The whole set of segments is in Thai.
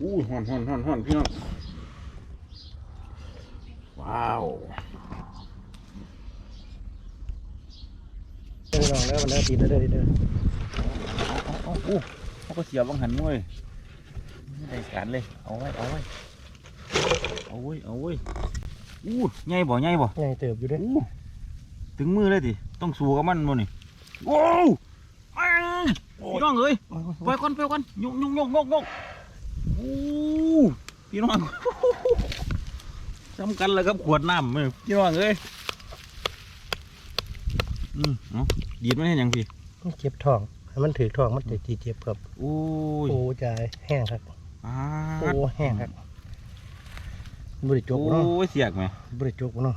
อู้ห่อนห่อนห่อนห่อนพี่น้องว้าวเด้อน้องแล้วมันได้ตีนเด้อเด้อเด้อเอาเอาอู้เขาก็เสียบบังหันมวยไม่ได้การเลย เอาไว้ เอาไว้ เอาไว้ เอาไว้ อู้ใหญ่บ่ใหญ่บ่ใหญ่เติบอยู่เด้ออู้ถึงมือเลยดิต้องสู้กับมันบ่นี่โอ้วแม่งพี่น้องเอ้ยโอ้ยโอ้ยไปก่อนไปก่อนยกยกยกยกยก อู้พี่น้องจำกันแล้วครับขวดน้ำเอ้ยพี่น้องเอ้ยอืมเอาดีดมันให้หยังพี่มันเจ็บท้องให้มันถือท้องมันจะจีเจ็บครับโอ้ยโอ้ใจายแห้งครับอ่าโอ้แห้งครับบริจโอ้กบ่เนาะยเสียกไหมบริจกบ่เนาะ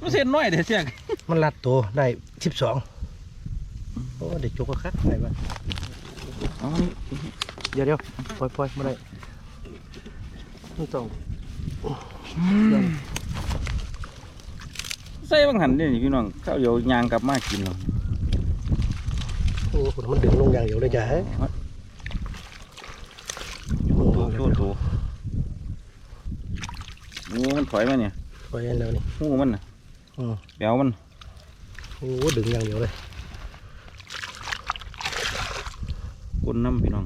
มันเส้นน้อยเดี๋ยวเสียกมันรัดตัวได้สิบสองโอ้เด็กจกก็คักไปบ้าเอา เดี๋ยวเดี๋ยวปล่อยปล่อยไม่ได้มันต้องใส่บังหันเดี๋ยวนี้พี่น้องข้าวเดี๋ยวยางกลับมากินเนาะโอ้โหมันดึงลงอย่างเดียวเลยจ้ะเฮ้ยโตโตโตโอ้มันถอยมาเนี่ยปล่อยอันเดียวนี่หูมันน่ะอืมแปลวมันโอ้ดึงอย่างเดียวเลยก้นน้ำพี่น้อง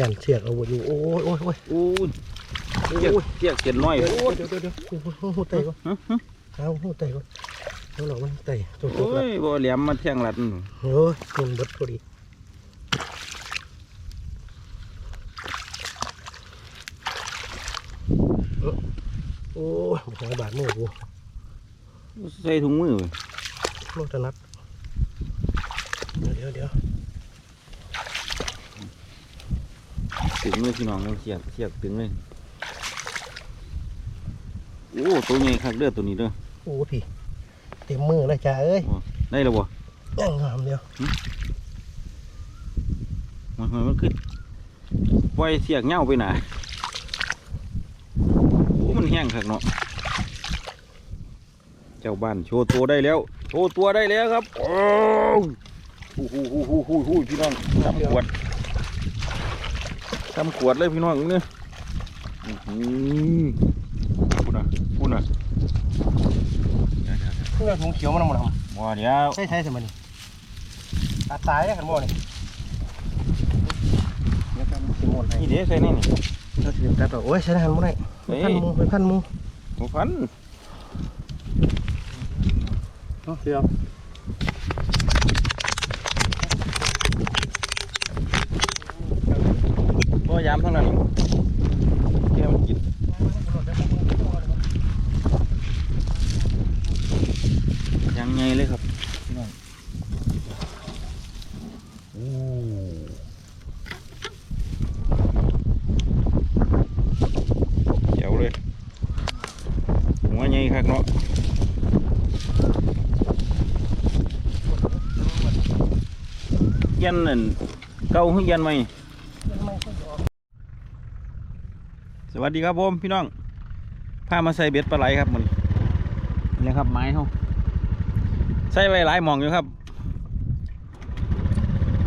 ยันเสียกเอาไว้อยู่โอ้ยโอ้ยโอ้ยโอ้ยเสียกเสียกเสียนน้อยเดี๋ยวโอ้ยเดี๋ยวเดี๋ยวเดี๋ยวโอ้โหหูไตก่อนฮะฮะเอาหูไตก่อนเอาหลอกมันไตตัวจโอ้กแล้วยบ่เหลี่ยมมาเที่ยงหลัดโอ้ยมันเบดพอดีเอ้อโอ้ยหัวบาดมือกูใส่ถุงมือเว้ยโลตนัดเดี๋ยวเดี๋ยวเดี๋ยว ตึงเลยพี่น้องเสียกเสียกตึงเลยโอ้ตัวใหญ่คักเด้อตัวนี้เด้อโอ้พี่เต็มมือเลยจ้าเอ้ยได้แล้วบ่ยังงามเดียวมันมันมันขึ้นปล่อยเสียกเหงาไปไหนโอ้มันแห้งคักเนาะเจ้าบ้านโชว์ตัวได้แล้วโชว์ตัวได้แล้วครับโอ้ฮู้ฮู้ฮู้ฮู้ฮู้ฮู้พี่น้องทำขวด ทำขวดเลยพี่น้องเนี่ยอื้อหือพูดนะพูดนะเดี๋ยวเดี๋ยวเดี๋ยวเพื่อถุงเขียวมันเอามาทบ่เดี๋ยวำใช่ใช่สมัยนี้ตาตายเลยขันโม่นี่เดี๋ยวกันสิหมดให้นี่เดี๋ยวใส่นี่นี่เราสิตัดออกโอ้ยใช้ได้หันโม่ได้ไปพันหมูไปพันหมูหมูพันเดี๋ยว ตัวยามทั้งนั้นแกมันกินยังไงเลยครับพี่น้องโอ้เจ๋วเลยหัวใหญ่คักเนาะย็นนั่นเกาขึ้นเย็นไหม สวัสดีครับผมพี่น้องพามาใส่เบ็ดปลาไหลครับมันนี่ครับไม้เขาใส่ไว้หลายหมองอยู่ครับ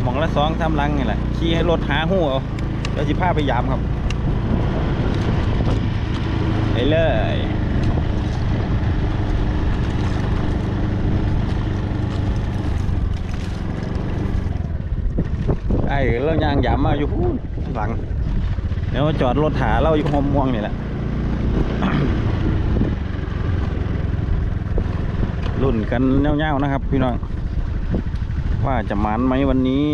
หมองละสองทำลังนี่แหละขี่ให้รถหาหูเอาแล้วสิพาไปยามครับไปเลยไอ้เรายางยามมาอยู่พูนหลัง เดี๋ยวจอดรถหาเราอยู่หอมม่วงนี่แหละรุ่นกันเงี้ยๆนะครับ พี่น้องว่าจะมันไหมวันนี้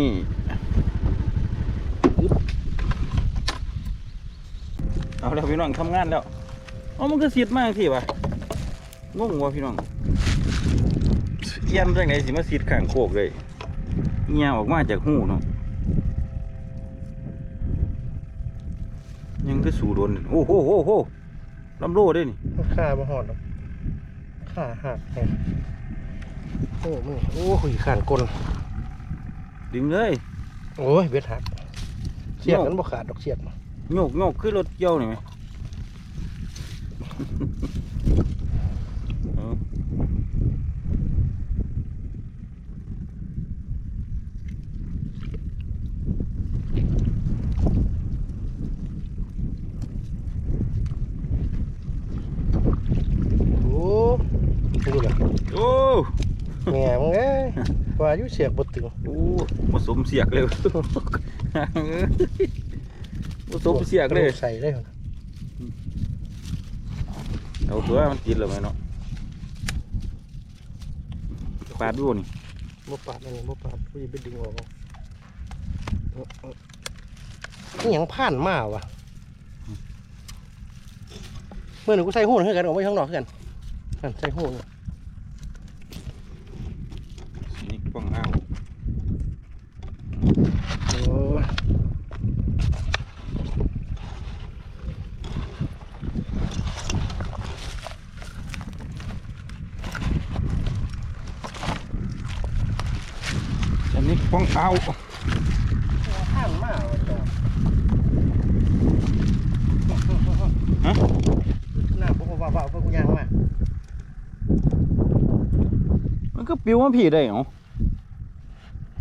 เอาแล้วพี่น้องทำงานแล้วเอามันก็เสียดมากที่วะงงวะพี่น้องเอียนเรื่องไหนสิมาเสียดข้างโคกเลยเงี้ยออกมาจากหูเนาะ ยังก็สู่โดนโอ้โหโหโหลำโลได้นี่ข้ามาหอดหรอกข้าหักแฮะโอ้มึงโอ้ยขานกลดึงเลยโอ้ยเบ็ดหักเสียบมันบ่ขาดดอกเสียบโยกโยกขึ้นรถเกี่ยวนี่ไหม เอา อายุเสียกบ่ตึงโอ้ผสมเสียกเลยผสมเสียกเลยใส่เลยพุ่นเอาตัวมันติดแล้วไหมเนาะปาดดูนี่บ่ปาดอันนี้บ่ปาดผู้ไปดึงออกเอาเอานี่หยังผ่านมาวะเมื่อหนูกูใส่หูนให้กันออกไปข้างนอกคือกันนั่นใส่หูนนี่ป้องอ้าว โอ้ย อั นนี้ป้องอ้าวผ่านมาวะจ้ะฮะหน้าบ่ว่าว่าเพิ่นกูย่างมามันก็ปิวมาผีได้เหรอ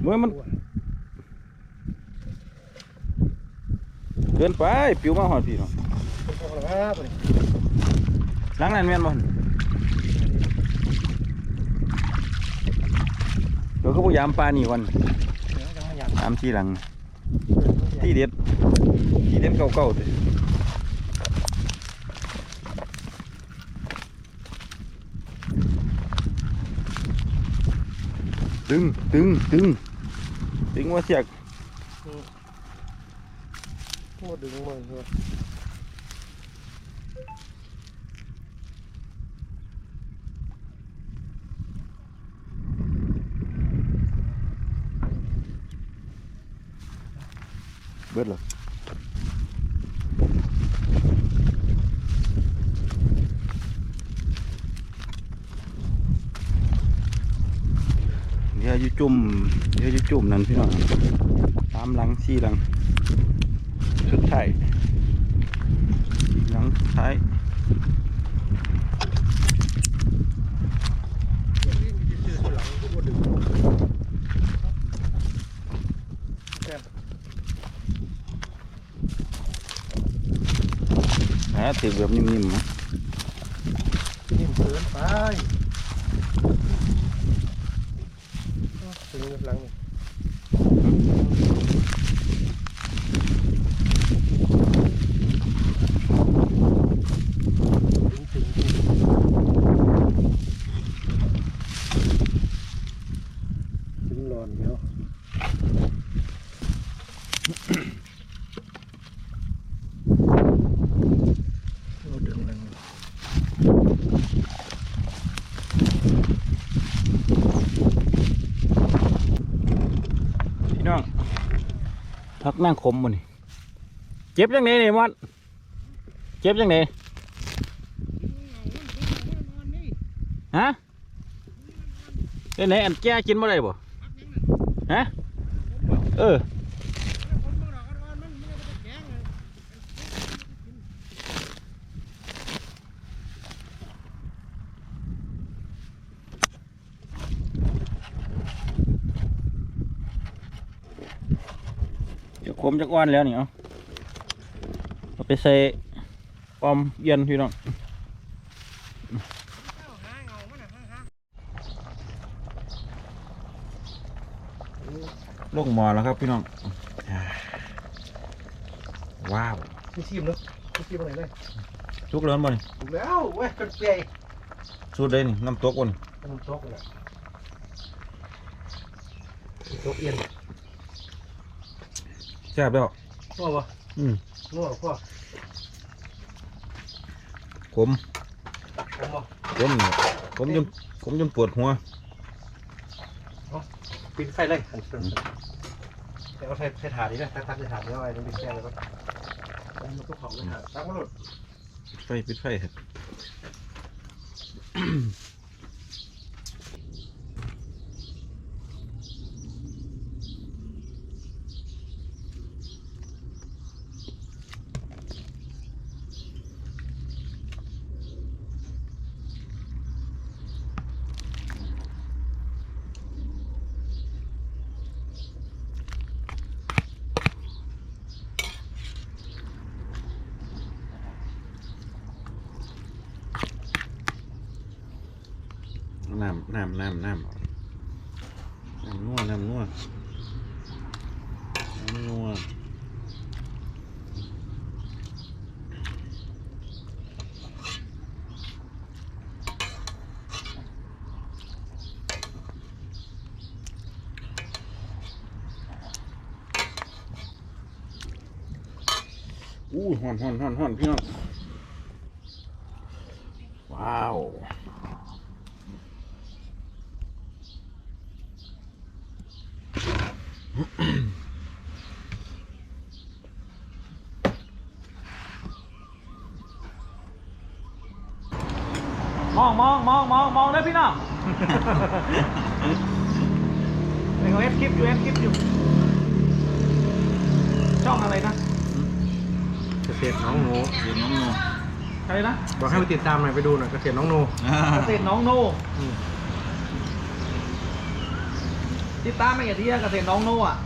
เมื่อมันเกินไปปิวมาหอดผีเนาะเป็นพวกอะไรวะตัวนี้หล้างนั่นแม่นบ่หั่น เดี๋ยวก็พยายามปลานี่วันเดี๋ยวจะมาย่างตามที่หลังที่ที่เด็ด ที่เด็ดเก่าๆเลยตึงตึงตึงตึงว่าเสียกโอ้ดึงมือด้วย เบิดเหรอเยวอยู่จุ่มเยวอยู่จุ่มนั่นพี่น้องตามหลังสี่หลังสุดท้ายหลังสุดท้ายาถือแบบนิ่มๆนะนิ่มเกินไปถึงหลังนี่ถึงถึงถึงถึงนอนเดี๋ยวโอ้ดึงแล้ว พี่น้องพัก นั่งขมมันเจ็บยังไดนี่มันเจ็บยังไงฮะเดี๋ยวไหนอันแก้กินบ่ได้บ่ฮะเออ จะขมจะอ้อนแล้วนี่เอาเอาไปใส่ปอมเย็นพี่น้องลงหมอแล้วครับพี่น้องอ่าว้าวมีชิมเนาะมีชิมอะไรเลยทุกเรือนบ่นี่ถูกแล้วเว้ยเป็นเปียสูตรได้นี่น้ำตกบ่นี่มันโต๊ะเลยโต๊ะเอียน แซ่บแล้วพ่อวะอืมนัวพ่อขมผมบ่ขมนี่ขมจนขมจนปวดหัว ปิดไฟเลยหันเป็นแต่เอาใส่ใส่ถาดนี่นะตักตักใส่ถาดนี่เอาไว้ต้องปิดแก้เลยก็มันก็เผาเลยถาดตักมาหลุดปิดไฟปิดไฟเถอะ น้ำน้ำน้ำน้ำเอาน้ำนัวนัวอู้ห่อนห่อนห่อนห่อนพี่น้อง ว้าว มองมองมองมองมองเลยพี่น้องในเขาเอฟคลิปอยู่เอฟคลิปอยู่ ช่องอะไรนะเกษตรน้องโนเสียงน้องโนอะไรนะบอกให้ไปติดตามหน่อยไปดูหน่อยเกษตรน้องโนเกษตรน้องโน่อืมติดตามไม่อย่าที่เกษตรน้องโน่อะ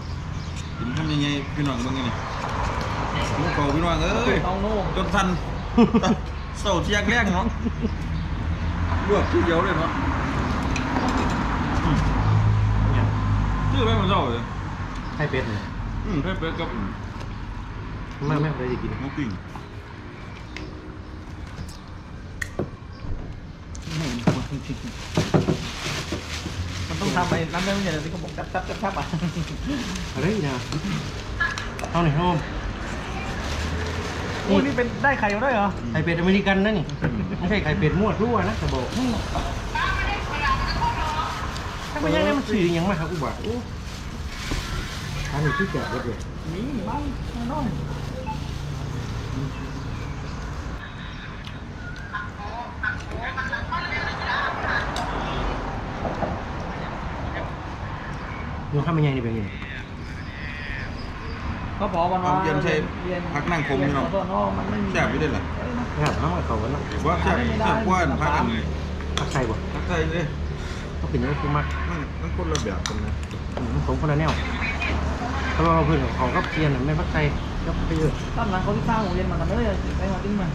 กินทำยังไงพี่น้องเบิ่งไงนี่ลูกเขาพี่น้องเอ้เกษยตรน้องโน่จนทันเสาเที่ยงแรกเนาะ ลวกทีเดียวเลยเนาะเนี่ยชื่ออะไรมันเศร้าเลยให้เป็ดเนี่ยอืมเพื่อนกับไม่ไม่เคยจะกินหมูปิ้งมันต้องทำไปน้ำเนื้อมันอย่างที่เขาบอกจับจับจับจับอะอะไรอีกนะเอาหน่อยโฮมโอ้นี่เป็นได้ไข่มาด้วยเหรอไข่เป็ดอเมริกันนะนี่ ไม่ใช่ไข่เป็ดมั่วทั่วนะจะบอกถ้าไม่ใช่เนี่ยมันสื่ออยังมากครับกูบอกอู้อันนี้ที่แก่ก็เด็ดนี่บ้างน้อยดูข้ามยังไงนี่เป็นยังไง เขาบอกวันเอาเย็นใช่พักนั่งคมพี่น้องเรียนขอโทษเนาะมันไม่มีแซ่บอยู่ด้วยล่ะงานน้ำกับเขากันเนาะเดี๋ยวว่าแซ่บแซ่บกว่าอันพักกันเลยผักไข่บ่พักไทยเลยต้องเป็นอยังไงคือมักมันมันคนละแบบกันนะอืมผมคนละแนวเพราะว่าเพื่อนของเขาก็เพียนน่ะไม่พักไข่ก็ไปเยอะตอนหลังเขาที่สร้างโรงเรียนมันทำไม่ได้ไปมาติ้งมา